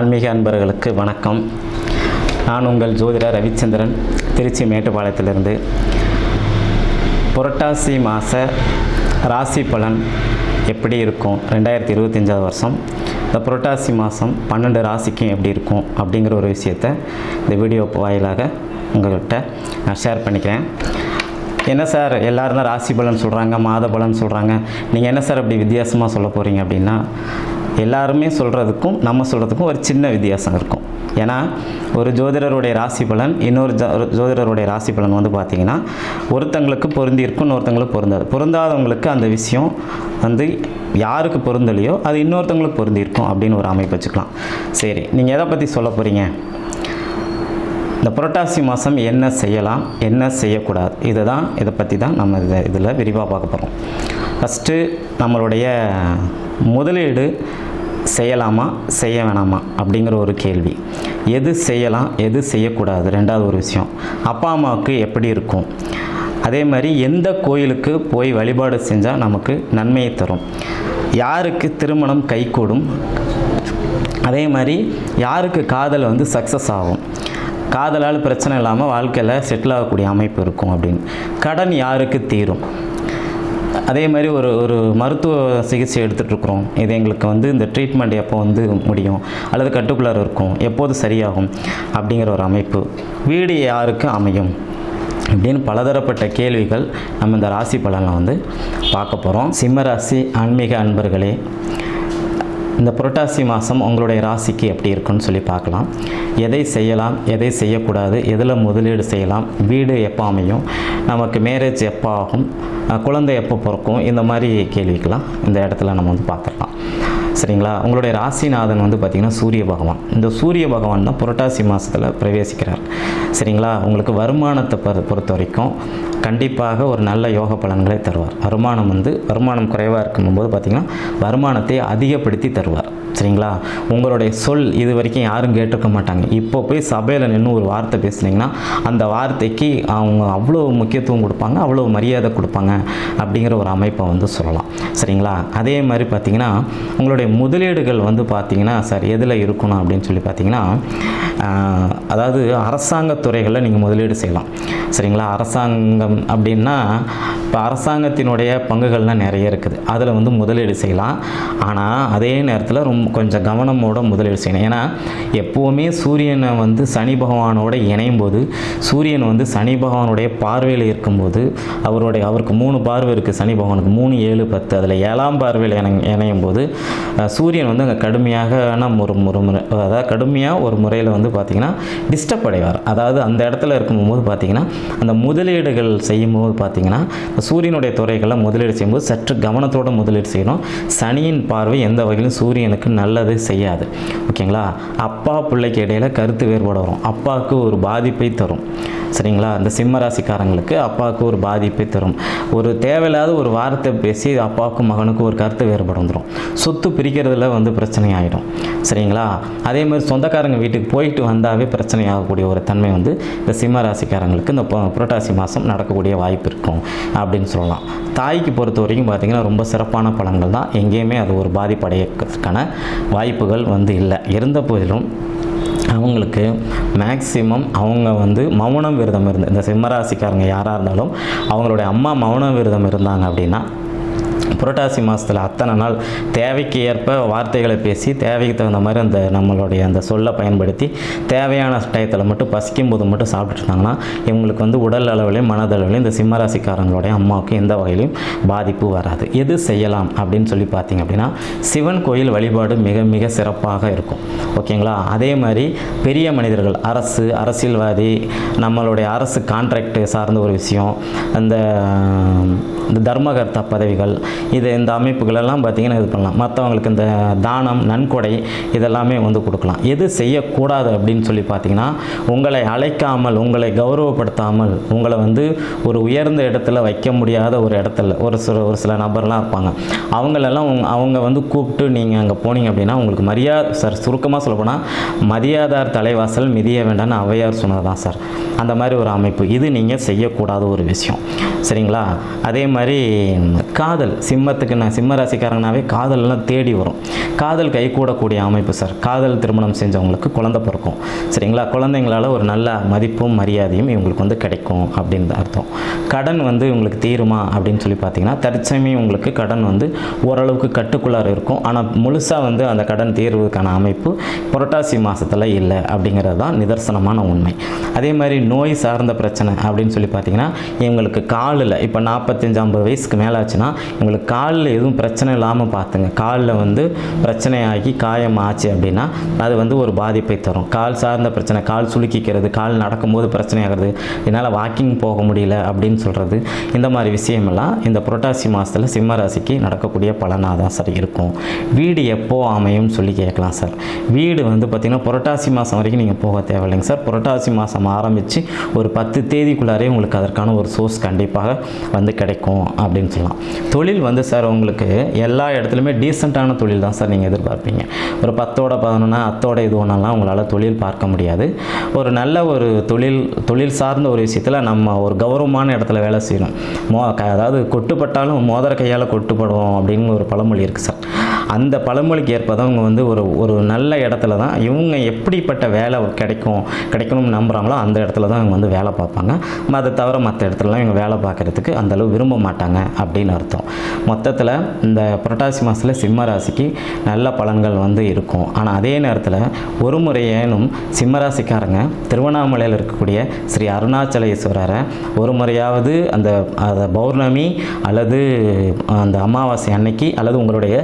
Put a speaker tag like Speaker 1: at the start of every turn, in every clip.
Speaker 1: ஆன்மீக அன்பர்களுக்கு வணக்கம். நான் உங்கள் ஜோதிடர் ரவிச்சந்திரன் திருச்சி மேட்டுப்பாளையத்திலிருந்து. புரட்டாசி மாத ராசி பலன் எப்படி இருக்கும்? ரெண்டாயிரத்தி இருபத்தஞ்சாவது வருஷம். இந்த புரட்டாசி மாதம் பன்னெண்டு ராசிக்கும் எப்படி இருக்கும்? அப்படிங்கிற ஒரு விஷயத்தை இந்த வீடியோ வாயிலாக உங்கள்கிட்ட நான் ஷேர் பண்ணிக்கிறேன். என்ன சார்? எல்லோரும் தான் ராசி பலன் சொல்கிறாங்க மாத பலன் சொல்கிறாங்க நீங்கள் என்ன சார் அப்படி வித்தியாசமாக சொல்ல போகிறீங்க அப்படின்னா எல்லாருமே சொல்கிறதுக்கும் நம்ம சொல்கிறதுக்கும் ஒரு சின்ன வித்தியாசம் இருக்கும். ஏன்னா ஒரு ஜோதிடருடைய ராசி பலன் இன்னொரு ஜோதிடருடைய ராசி பலன் வந்து பார்த்திங்கன்னா ஒருத்தங்களுக்கு பொருந்திருக்கும் இன்னொருத்தங்களுக்கு பொருந்தாது. பொருந்தாதவங்களுக்கு அந்த விஷயம் வந்து யாருக்கு பொருந்தலையோ அது இன்னொருத்தங்களுக்கு பொருந்திருக்கும் அப்படின்னு ஒரு அமைப்பு வச்சுக்கலாம். சரி நீங்கள் எதை பற்றி சொல்ல போகிறீங்க இந்த புரட்டாசி மாதம் என்ன செய்யலாம் என்ன செய்யக்கூடாது? இதை தான் இதை பற்றி தான் நம்ம இதை இதில் விரிவாக பார்க்க போகிறோம் ஃபஸ்ட்டு நம்மளுடைய முதலீடு செய்யலாமா செய்ய வேணாமா அப்படிங்கிற ஒரு கேள்வி. எது செய்யலாம் எது செய்யக்கூடாது? ரெண்டாவது ஒரு விஷயம். அப்பா அம்மாவுக்கு எப்படி இருக்கும்? அதே மாதிரி எந்த கோயிலுக்கு போய் வழிபாடு செஞ்சால் நமக்கு நன்மையை தரும்? யாருக்கு திருமணம் கைகூடும்? அதே மாதிரி யாருக்கு காதல் வந்து சக்ஸஸ் ஆகும்? காதலால் பிரச்சனை இல்லாமல் வாழ்க்கையில் செட்டில் ஆகக்கூடிய அமைப்பு இருக்கும் அப்படின்னு. கடன் யாருக்கு தீரும்? அதே மாதிரி ஒரு ஒரு மருத்துவ சிகிச்சை எடுத்துகிட்ருக்குறோம் இது எங்களுக்கு வந்து இந்த ட்ரீட்மெண்ட் எப்போ வந்து முடியும்? அல்லது கட்டுக்குள்ளார இருக்கும்? எப்போது சரியாகும்? அப்படிங்கிற ஒரு அமைப்பு. வீடு யாருக்கு அமையும்? அப்படின்னு பலதரப்பட்ட கேள்விகள் நம்ம இந்த ராசி பலனில் வந்து பார்க்க போகிறோம் சிம்ம ராசி ஆன்மீக அன்பர்களே இந்த புரட்டாசி மாதம் உங்களுடைய ராசிக்கு எப்படி இருக்குன்னு சொல்லி பார்க்கலாம். எதை செய்யலாம் எதை செய்யக்கூடாது எதில் முதலீடு செய்யலாம் வீடு எப்போ அமையும் நமக்கு மேரேஜ் எப்போ ஆகும் குழந்தை எப்போ பிறக்கும் இந்த மாதிரி கேள்விக்கெல்லாம் இந்த இடத்துல நம்ம வந்து பார்த்துடலாம் சரிங்களா? உங்களுடைய ராசிநாதன் வந்து பார்த்திங்கன்னா சூரிய பகவான். இந்த சூரிய பகவான் தான் புரட்டாசி மாதத்தில் பிரவேசிக்கிறார். சரிங்களா? உங்களுக்கு வருமானத்தை பொறுத்த வரைக்கும் கண்டிப்பாக ஒரு நல்ல யோக பலன்களை தருவார். வருமானம் வந்து வருமானம் குறைவாக இருக்கும்போது பார்த்திங்கன்னா வருமானத்தை அதிகப்படுத்தி தருவார். சரிங்களா? உங்களுடைய சொல் இது வரைக்கும் யாரும் கேட்டிருக்க மாட்டாங்க. இப்போ போய் சபையில் நின்று ஒரு வார்த்தை பேசுனீங்கன்னா அந்த வார்த்தைக்கு அவங்க அவ்வளோ முக்கியத்துவம் கொடுப்பாங்க அவ்வளோ மரியாதை கொடுப்பாங்க அப்படிங்கிற ஒரு அமைப்பை வந்து சொல்லலாம். சரிங்களா? அதே மாதிரி பார்த்தீங்கன்னா உங்களுடைய முதலீடுகள் வந்து பார்த்தீங்கன்னா சார் எதில் இருக்கணும் அப்படின்னு சொல்லி பார்த்தீங்கன்னா அதாவது அரசாங்க துறைகளில் நீங்கள் முதலீடு செய்யலாம். சரிங்களா? அரசாங்கம் அப்படின்னா இப்போ அரசாங்கத்தினுடைய பங்குகள்லாம் நிறைய இருக்குது. அதில் வந்து முதலீடு செய்யலாம். ஆனால் அதே நேரத்தில் ரொம்ப கொஞ்சம் கவனமோட முதலீடு செய்யணும். ஏன்னா எப்போவுமே சூரியனை வந்து சனி பகவானோட இணையும் போது சூரியன் வந்து சனி பகவானுடைய பார்வையில் இருக்கும்போது அவருடைய அவருக்கு மூணு பார்வை இருக்குது சனி பகவானுக்கு மூணு ஏழு பத்து அதில் ஏழாம் பார்வையில் இணை இணையும் போது சூரியன் வந்து அங்கே கடுமையாக ஒரு ஒரு முறை அதாவது கடுமையாக ஒரு முறையில் வந்து பார்த்திங்கன்னா டிஸ்டர்ப் அடைவார். அதாவது அந்த இடத்துல இருக்கும்போது பார்த்திங்கன்னா அந்த முதலீடுகள் செய்யும்போது பார்த்திங்கன்னா சூரியனுடைய துறைகளை முதலீடு செய்யும்போது சற்று கவனத்தோட முதலீடு செய்யணும். சனியின் பார்வை எந்த வகையிலும் சூரியனுக்கு நல்லது செய்யாது. ஓகேங்களா? அப்பா பிள்ளைக்கு இடையில் கருத்து வேறுபாடு வரும். அப்பாவுக்கு ஒரு பாதிப்பை தரும். சரிங்களா? அந்த சிம்ம ராசிக்காரங்களுக்கு அப்பாவுக்கு ஒரு பாதிப்பை தரும். ஒரு தேவையில்லாத ஒரு வார்த்தை பேசி அப்பாவுக்கும் மகனுக்கும் ஒரு கருத்து வேறுபாடு வந்துடும் சொத்து பிரிக்கிறதுல வந்து பிரச்சனை ஆகிடும் சரிங்களா? அதே மாதிரி சொந்தக்காரங்க வீட்டுக்கு போயிட்டு வந்தாவே பிரச்சனை ஆகக்கூடிய ஒரு தன்மை வந்து இந்த சிம்ம ராசிக்காரங்களுக்கு இந்த புரட்டாசி மாதம் நடக்கக்கூடிய வாய்ப்பு இருக்கும் அப்படின்னு சொல்லலாம். தாய்க்கு பொறுத்த வரைக்கும் பார்த்திங்கன்னா ரொம்ப சிறப்பான பலன்கள் தான். எங்கேயுமே அது ஒரு பாதிப்படையக்கான வாய்ப்புகள் வந்து இல்லை. இருந்த போதிலும் அவங்களுக்கு மேக்சிமம் அவங்க வந்து மௌனம் விரதம் இருந்து இந்த சிம்மராசிக்காரங்க யாராக இருந்தாலும் அவங்களுடைய அம்மா மௌன விரதம் இருந்தாங்க அப்படின்னா புரட்டாசி மாதத்தில் அத்தனை நாள் தேவைக்கு ஏற்ப வார்த்தைகளை பேசி தேவைக்கு தகுந்த மாதிரி அந்த நம்மளுடைய அந்த சொல்லை பயன்படுத்தி தேவையான டயத்தில் மட்டும் பசிக்கும் போது மட்டும் சாப்பிட்டுட்டு இருந்தாங்கன்னா இவங்களுக்கு வந்து உடல் அளவிலையும் மனதளவிலையும் இந்த சிம்மராசிக்காரங்களுடைய அம்மாவுக்கு எந்த வகையிலையும் பாதிப்பு வராது. எது செய்யலாம் அப்படின்னு சொல்லி பார்த்தீங்க அப்படின்னா சிவன் கோயில் வழிபாடு மிக மிக சிறப்பாக இருக்கும். ஓகேங்களா? அதே மாதிரி பெரிய மனிதர்கள் அரசு அரசியல்வாதி நம்மளுடைய அரசு கான்ட்ராக்ட் சார்ந்த ஒரு விஷயம் அந்த இந்த தர்மகர்த்தா பதவிகள் இது இந்த அமைப்புகளெல்லாம் பார்த்திங்கன்னா இது பண்ணலாம். மற்றவங்களுக்கு இந்த தானம் நன்கொடை இதெல்லாமே வந்து கொடுக்கலாம். எது செய்யக்கூடாது அப்படின்னு சொல்லி பார்த்தீங்கன்னா உங்களை அழைக்காமல் உங்களை கௌரவப்படுத்தாமல் உங்களை வந்து ஒரு உயர்ந்த இடத்துல வைக்க முடியாத ஒரு இடத்துல ஒரு சில ஒரு சில நபர்லாம் இருப்பாங்க. அவங்களெல்லாம் உங் அவங்க வந்து கூப்பிட்டு நீங்கள் அங்கே போனீங்க அப்படின்னா உங்களுக்கு மரியாதை சார் சுருக்கமாக சொல்லப்போனால் மரியாதார் தலைவாசல் மிதிய வேண்டாம்னு அவையார் சொன்னது தான் சார். அந்த மாதிரி ஒரு அமைப்பு. இது நீங்கள் செய்யக்கூடாத ஒரு விஷயம். சரிங்களா? அதே மாதிரி மாதிரி காதல் சிம்மத்துக்கு நான் சிம்ம ராசிக்காரங்கனாவே காதல்லாம் தேடி வரும். காதல் கைகூடக்கூடிய அமைப்பு சார். காதல் திருமணம் செஞ்சவங்களுக்கு குழந்தை பிறக்கும். சரிங்களா? குழந்தைங்களால ஒரு நல்ல மதிப்பும் மரியாதையும் இவங்களுக்கு வந்து கிடைக்கும் அப்படின்னு அர்த்தம். கடன் வந்து இவங்களுக்கு தீருமா அப்படின்னு சொல்லி பார்த்தீங்கன்னா தற்சமயம் உங்களுக்கு கடன் வந்து ஓரளவுக்கு கட்டுக்குள்ளார இருக்கும். ஆனால் முழுசாக வந்து அந்த கடன் தீர்வுக்கான அமைப்பு புரட்டாசி மாதத்தில் இல்லை அப்படிங்கிறது தான் நிதர்சனமான உண்மை. அதே மாதிரி நோய் சார்ந்த பிரச்சனை அப்படின்னு சொல்லி பார்த்தீங்கன்னா இவங்களுக்கு காலில் இப்போ நாற்பத்தஞ்சாம் ஐம்பது வயசுக்கு மேலே ஆச்சுன்னா உங்களுக்கு காலில் எதுவும் பிரச்சனை இல்லாமல் பார்த்துங்க. காலில் வந்து பிரச்சனையாகி காயம் ஆச்சு அப்படின்னா அது வந்து ஒரு பாதிப்பை தரும். கால் சார்ந்த பிரச்சனை கால் சுலுக்கிக்கிறது கால் நடக்கும்போது பிரச்சனை ஆகிறது என்னால் வாக்கிங் போக முடியல அப்படின்னு சொல்கிறது இந்த மாதிரி விஷயமெல்லாம் இந்த புரட்டாசி மாதத்தில் சிம்ம ராசிக்கு நடக்கக்கூடிய பலனாக தான் சார் இருக்கும். வீடு எப்போ அமையும்னு சொல்லி கேட்கலாம் சார். வீடு வந்து பார்த்திங்கன்னா புரட்டாசி மாதம் வரைக்கும் நீங்கள் போக தேவையில்லைங்க சார். புரட்டாசி மாதம் ஆரம்பித்து ஒரு பத்து தேதிக்குள்ளாரே உங்களுக்கு அதற்கான ஒரு சோர்ஸ் கண்டிப்பாக வந்து கிடைக்கும். அப்படின்னு சொல்லலாம். தொழில் வந்து சார் உங்களுக்கு எல்லா இடத்துலையுமே டீசெண்டான தொழில் தான் சார் நீங்கள் எதிர்பார்ப்பீங்க. ஒரு பத்தோட பதினொன்னா அத்தோட இது ஒன்றெல்லாம் உங்களால் தொழில் பார்க்க முடியாது. ஒரு நல்ல ஒரு தொழில் தொழில் சார்ந்த ஒரு விஷயத்தில் நம்ம ஒரு கௌரவமான இடத்துல வேலை செய்யணும். மோ க- அதாவது கொட்டுப்பட்டாலும் மோதிர கையால் கொட்டுப்படுவோம் அப்படின்னு ஒரு பழமொழி இருக்குது சார். அந்த பழமொழிக்கு ஏற்ப தான் அவங்க வந்து ஒரு ஒரு நல்ல இடத்துல தான் இவங்க எப்படிப்பட்ட வேலை கிடைக்கும் கிடைக்கணும்னு நம்புகிறாங்களோ அந்த இடத்துல தான் இவங்க வந்து வேலை பார்ப்பாங்க. அதை தவிர மற்ற இடத்துலலாம் இவங்க வேலை பார்க்குறதுக்கு அந்தளவு விரும்ப மாட்டாங்க அப்படின்னு அர்த்தம். மொத்தத்தில் இந்த புரட்டாசி மாதத்தில் சிம்ம ராசிக்கு நல்ல பலன்கள் வந்து இருக்கும். ஆனால் அதே நேரத்தில் ஒரு முறையேனும் சிம்ம ராசிக்காரங்க திருவண்ணாமலையில் இருக்கக்கூடிய ஸ்ரீ அருணாச்சலேஸ்வரரை ஒரு முறையாவது அந்த அந்த பௌர்ணமி அல்லது அந்த அமாவாசை அன்னைக்கு அல்லது உங்களுடைய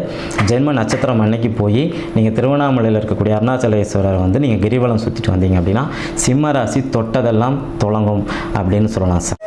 Speaker 1: ஜென்ம நட்சத்திரம் அன்னைக்கு போய் நீங்கள் திருவண்ணாமலையில் இருக்கக்கூடிய அருணாச்சலேஸ்வரரை வந்து நீங்கள் கிரிவலம் சுற்றிட்டு வந்தீங்க அப்படின்னா சிம்ம ராசி தொட்டதெல்லாம் தொடங்கும் அப்படின்னு சொல்லலாம் சார்.